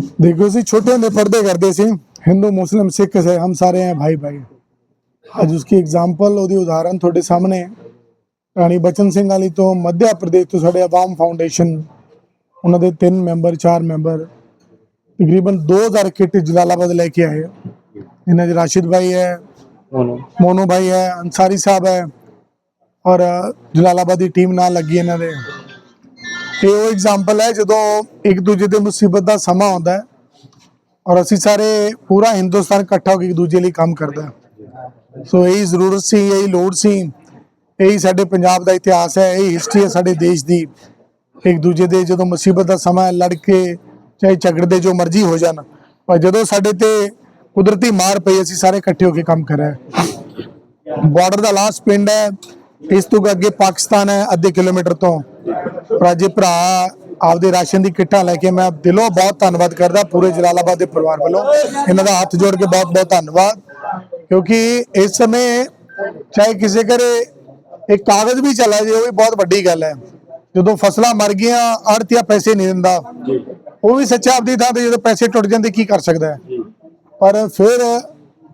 देखो जी छोटे होंदे पर्दे करते सी हिंदू मुस्लिम सिख से हम सारे हैं भाई भाई ਅੱਜ ਉਸकी ਐਗਜ਼ਾਮਪਲ ਉਹਦੀ ਉਦਾਹਰਨ ਤੁਹਾਡੇ ਸਾਹਮਣੇ ਰਾਣੀ ਬਚਨ ਸਿੰਘ ਵਾਲੀ ਤੋਂ ਮੱਧ ਪ੍ਰਦੇਸ਼ ਤੋਂ ਸਾਡੇ ਆਵਾਮ ਫਾਊਂਡੇਸ਼ਨ ਉਹਨਾਂ ਦੇ ਤਿੰਨ ਮੈਂਬਰ ਚਾਰ ਮੈਂਬਰ ਤਕਰੀਬਨ 2000 ਕਿੱਟ ਜਲਾਲਾਬਾਦ ਲੈ ਕੇ ਆਏ। ਇਹਨਾਂ ਦੇ ਰਾਸ਼ਿਦ ਭਾਈ ਹੈ ਮੋਨੋ। ਭਾਈ ਹੈ ਅੰਸਾਰੀ ਸਾਹਿਬ ਹੈ। ਔਰ ਜਲਾਲਾਬਾਦ ਦੀ ਟੀਮ ਨਾਲ ਲੱਗੀ ਇਹਨਾਂ ਦੇ। ਇਹ ਉਹ ਐਗਜ਼ਾਮਪਲ ਹੈ ਜਦੋਂ ਇੱਕ ਦੂਜੇ ਦੇ ਮੁਸੀਬਤ ਦਾ ਸਮਾਂ ਆਉਂਦਾ ਹੈ ਔਰ ਅਸੀਂ ਸਾਰੇ ਪੂਰਾ ਹਿੰਦੁਸਤਾਨ ਇਕੱਠਾ ਹੋ ਕੇ ਇੱਕ ਦੂਜੇ ਲਈ ਕੰਮ ਕਰਦਾ ਹੈ। ਸੋ ਇਹੀ ਜ਼ਰੂਰਤ ਸੀ ਇਹੀ ਲੋੜ ਸੀ ਇਹੀ ਸਾਡੇ ਪੰਜਾਬ ਦਾ ਇਤਿਹਾਸ ਹੈ ਇਹੀ ਹਿਸਟਰੀ ਹੈ ਸਾਡੇ ਦੇਸ਼ ਦੀ। ਇੱਕ ਦੂਜੇ ਦੇ ਜਦੋਂ ਮੁਸੀਬਤ ਦਾ ਸਮਾਂ ਹੈ, ਲੜ ਕੇ ਚਾਹੇ ਝਗੜਦੇ ਜੋ ਮਰਜ਼ੀ ਹੋ ਜਾਣ ਪਰ ਜਦੋਂ ਸਾਡੇ ਤੇ ਕੁਦਰਤੀ ਮਾਰ ਪਈ ਅਸੀਂ ਸਾਰੇ ਇਕੱਠੇ ਹੋ ਕੇ ਕੰਮ ਕਰ ਰਹੇ ਬਾਰਡਰ ਦਾ ਲਾਸਟ ਪਿੰਡ ਹੈ ਇਸ ਤੋਂ ਅੱਗੇ ਪਾਕਿਸਤਾਨ ਹੈ ਅੱਧੇ ਕਿਲੋਮੀਟਰ ਤੋਂ। ਪਰ ਅੱਜ ਇਹ ਭਰਾ ਆਪਦੇ ਰਾਸ਼ਨ ਦੀ ਕਿੱਟਾਂ ਲੈ ਕੇ ਮੈਂ ਦਿਲੋਂ ਬਹੁਤ ਧੰਨਵਾਦ ਕਰਦਾ ਪੂਰੇ ਜਲਾਲਾਬਾਦ ਦੇ ਪਰਿਵਾਰ ਵੱਲੋਂ। ਇਹਨਾਂ ਦਾ ਹੱਥ ਜੋੜ ਕੇ ਬਹੁਤ ਬਹੁਤ ਧੰਨਵਾਦ। ਕਿਉਂਕਿ ਇਸ ਸਮੇਂ ਚਾਹੇ ਕਿਸੇ ਘਰੇ ਇੱਕ ਕਾਗਜ਼ ਵੀ ਚਲਾ ਜੇ ਉਹ ਵੀ ਬਹੁਤ ਵੱਡੀ ਗੱਲ ਹੈ। ਜਦੋਂ ਫਸਲਾਂ ਮਰ ਗਈਆਂ ਆੜਤੀਆ ਪੈਸੇ ਨਹੀਂ ਦਿੰਦਾ। ਉਹ ਵੀ ਸੱਚਾ ਆਪਦੀ ਥਾਂ ਤੇ ਜਦੋਂ ਪੈਸੇ ਟੁੱਟ ਜਾਂਦੇ ਕੀ ਕਰ ਸਕਦਾ ਪਰ ਫਿਰ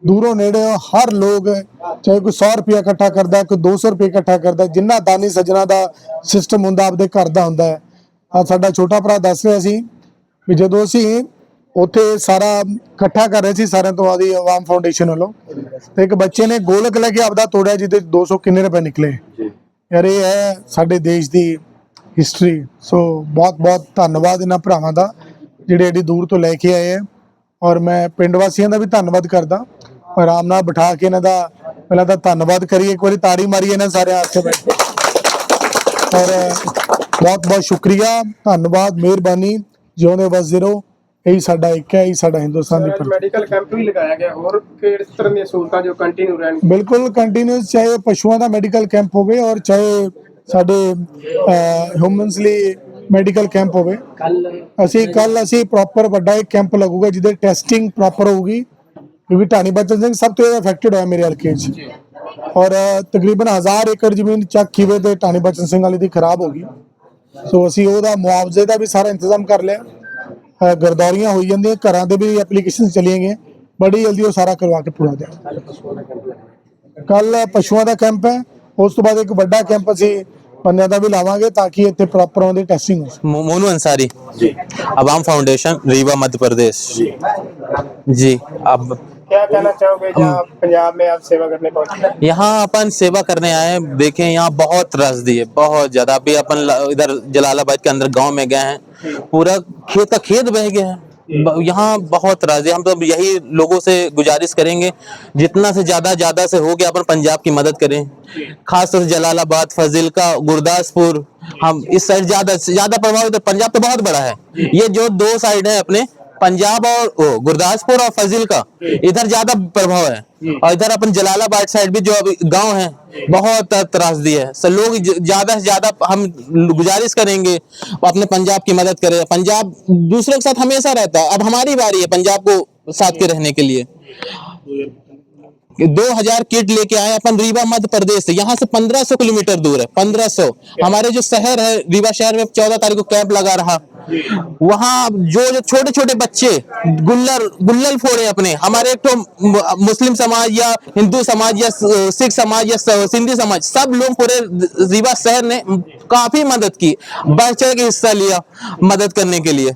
ਦੂਰੋਂ ਨੇੜੇ ਹਰ ਲੋਕ ਚਾਹੇ ਕੋਈ 100 ਰੁਪਇਆ ਇਕੱਠਾ ਕਰਦਾ ਕੋਈ 200 ਰੁਪਏ ਇਕੱਠਾ ਕਰਦਾ ਜਿੰਨਾ ਦਾਨੀ ਸੱਜਣਾ ਦਾ ਸਿਸਟਮ ਹੁੰਦਾ ਆਪਦੇ ਘਰ ਦਾ ਹੁੰਦਾ ਹੈ। ਆ ਸਾਡਾ ਛੋਟਾ ਭਰਾ ਦੱਸ ਰਿਹਾ ਸੀ ਵੀ ਜਦੋਂ ਅਸੀਂ ਉੱਥੇ ਸਾਰਾ ਇਕੱਠਾ ਕਰ ਰਹੇ ਸੀ ਸਾਰਿਆਂ ਤੋਂ ਆਦੀ ਆਵਾਮ ਫਾਊਂਡੇਸ਼ਨ ਵੱਲੋਂ ਤੇ ਇੱਕ ਬੱਚੇ ਨੇ ਗੋਲਕ ਲੈ ਕੇ ਆਪਦਾ ਤੋੜਿਆ ਜਿਹਦੇ 'ਚ 200 ਕਿੰਨੇ ਰੁਪਏ ਨਿਕਲੇ। ਯਾਰ ਇਹ ਹੈ ਸਾਡੇ ਦੇਸ਼ ਦੀ ਹਿਸਟਰੀ ਸੋ ਬਹੁਤ ਬਹੁਤ ਧੰਨਵਾਦ ਇਹਨਾਂ ਭਰਾਵਾਂ ਦਾ ਜਿਹੜੇ ਏਡੀ ਦੂਰ ਤੋਂ ਲੈ ਕੇ ਆਏ ਹੈ। ਔਰ ਮੈਂ ਪਿੰਡ ਵਾਸੀਆਂ ਦਾ ਵੀ ਧੰਨਵਾਦ ਕਰਦਾ। ਆਰਾਮ ਨਾਲ ਬਿਠਾ ਕੇ ਇਹਨਾਂ ਦਾ ਪਹਿਲਾਂ ਤਾਂ ਧੰਨਵਾਦ ਕਰੀਏ ਇੱਕ ਵਾਰੀ ਤਾੜੀ ਮਾਰੀਏ ਇਹਨਾਂ ਸਾਰਿਆਂ ਹੱਥ ਬੈਠ ਕੇ। ਔਰ ਬਹੁਤ ਬਹੁਤ ਸ਼ੁਕਰੀਆ ਧੰਨਵਾਦ ਮਿਹਰਬਾਨੀ ਜਿਉਂਦੇ ਵਸਦੇ ਰਹੋ। ਇਹੀ ਸਾਡਾ ਇੱਕ ਹੈ ਇਹੀ ਸਾਡਾ ਹਿੰਦੁਸਤਾਨ ਦੀ ਮੈਡੀਕਲ ਕੈਂਪ ਵੀ ਲਗਾਇਆ ਗਿਆ ਹੋਰ ਕਿਸ ਤਰ੍ਹਾਂ ਦੀਆਂ ਸਹੂਲਤਾਂ ਜੋ ਕੰਟੀਨਿਊ ਰਹਿਣ? ਬਿਲਕੁਲ ਕੰਟੀਨਿਊਸ ਚਾਹੇ ਪਸ਼ੂਆਂ ਦਾ ਮੈਡੀਕਲ ਕੈਂਪ ਹੋਵੇ ਔਰ ਚਾਹੇ ਸਾਡੇ ਹਿਊਮਨਸ ਲਈ ਮੈਡੀਕਲ ਕੈਂਪ ਹੋਵੇ। ਅਸੀਂ ਕੱਲ ਅਸੀਂ ਪ੍ਰੋਪਰ ਵੱਡਾ ਇੱਕ ਕੈਂਪ ਲੱਗੂਗਾ ਜਿਹਦੇ ਟੈਸਟਿੰਗ ਪ੍ਰੋਪਰ ਹੋਊਗੀ। ਕਿਉਂਕਿ ਟਾਣੀ ਬਚਨ ਸਿੰਘ ਸਭ ਤੋਂ ਜ਼ਿਆਦਾ ਹੋਇਆ ਮੇਰੇ ਹਲਕੇ 'ਚ ਔਰ ਤਕਰੀਬਨ 1000 ਏਕੜ ਜ਼ਮੀਨ ਚੱਕ ਖੀਵੇ ਤੇ ਢਾਣੀ ਬਚਨ ਸਿੰਘ ਵਾਲੀ ਦੀ ਖਰਾਬ ਹੋ ਗਈ ਸੋ ਅਸੀਂ ਉਹਦਾ ਮੁਆਵਜ਼ੇ ਦਾ ਵੀ ਸਾਰਾ ਇੰਤਜ਼ਾਮ ਕਰ ਲਿਆ ਗਰਦੌਰੀਆਂ ਹੋਈ ਜਾਂਦੀਆਂ ਘਰਾਂ ਦੇ ਵੀ ਐਪਲੀਕੇਸ਼ਨ ਚਲੀਆਂ ਗਈਆਂ ਬੜੀ ਜਲਦੀ ਉਹ ਸਾਰਾ ਕਰਵਾ ਕੇ ਪੂਰਾ ਦਿਆ ਕੱਲ ਪਸ਼ੂਆਂ ਦਾ ਕੈਂਪ ਹੈ ਉਸ ਤੋਂ ਬਾਅਦ ਇੱਕ ਵੱਡਾ ਕੈਂਪ ਅਸੀਂ ਬੰਦਿਆਂ ਦਾ ਵੀ ਲਾਵਾਂਗੇ ਤਾਂ ਕਿ ਇੱਥੇ ਪ੍ਰੋਪਰ ਉਹਦੀ ਟੈਸਟਿੰਗ ਹੋ ਮੋਨੂ ਅੰਸਾਰੀ ਜੀ ਆਵਾਮ ਫਾਊਂਡੇਸ਼ਨ ਰੀਵਾ ਮੱਧ ਪ੍ਰਦੇਸ਼ ਜੀ ਜੀ ਅਬ क्या कहना चाहोगे जहाँ पंजाब में आप सेवा करने पहुँचे? यहाँ अपन सेवा करने आए देखें यहाँ बहुत रसदी है बहुत ज़्यादा। अभी अपन इधर जलालाबाद के अंदर गाँव में गए हैं। पूरा खेत का खेत बह गया है। यहाँ बहुत राज़ी हम तो यही लोगों से गुजारिश करेंगे जितना से ज़्यादा ज़्यादा से हो गया अपन पंजाब की मदद करें। खास तौर से जलालाबाद फजिलका गुरदासपुर हम इस साइड ज़्यादा ज़्यादा प्रभावित पंजाब तो बहुत बड़ा है। ये जो दो साइड है अपने पंजाब और गुरदासपुर और फजिल का। इधर ज़्यादा प्रभाव है। और इधर अपन जलालाबाद साइड भी जो अभी गाँव है बहुत त्रासदी है। सर लोग ज़्यादा से ज़्यादा हम गुजारिश करेंगे अपने पंजाब की मदद करें। पंजाब दूसरों के साथ हमेशा रहता है। अब हमारी बारी है पंजाब को साथ के रहने के लिए। दो हज़ार किट लेके आए अपन रीवा मध्य प्रदेश से। यहाँ से पंद्रह सौ किलोमीटर दूर है, पंद्रह सौ। हमारे जो शहर है, रीवा शहर में चौदह तारीख को कैंप लगा रहा। वहाँ जो जो छोटे छोटे बच्चे, गुल्लर गुल्लर फोड़े अपने, हमारे एक तो मुस्लिम समाज या हिंदू समाज या सिख समाज या सिंधी समाज, सब लोग पूरे रीवा शहर ने काफ़ी मदद की, बढ़ चढ़ के हिस्सा लिया मदद करने के लिए।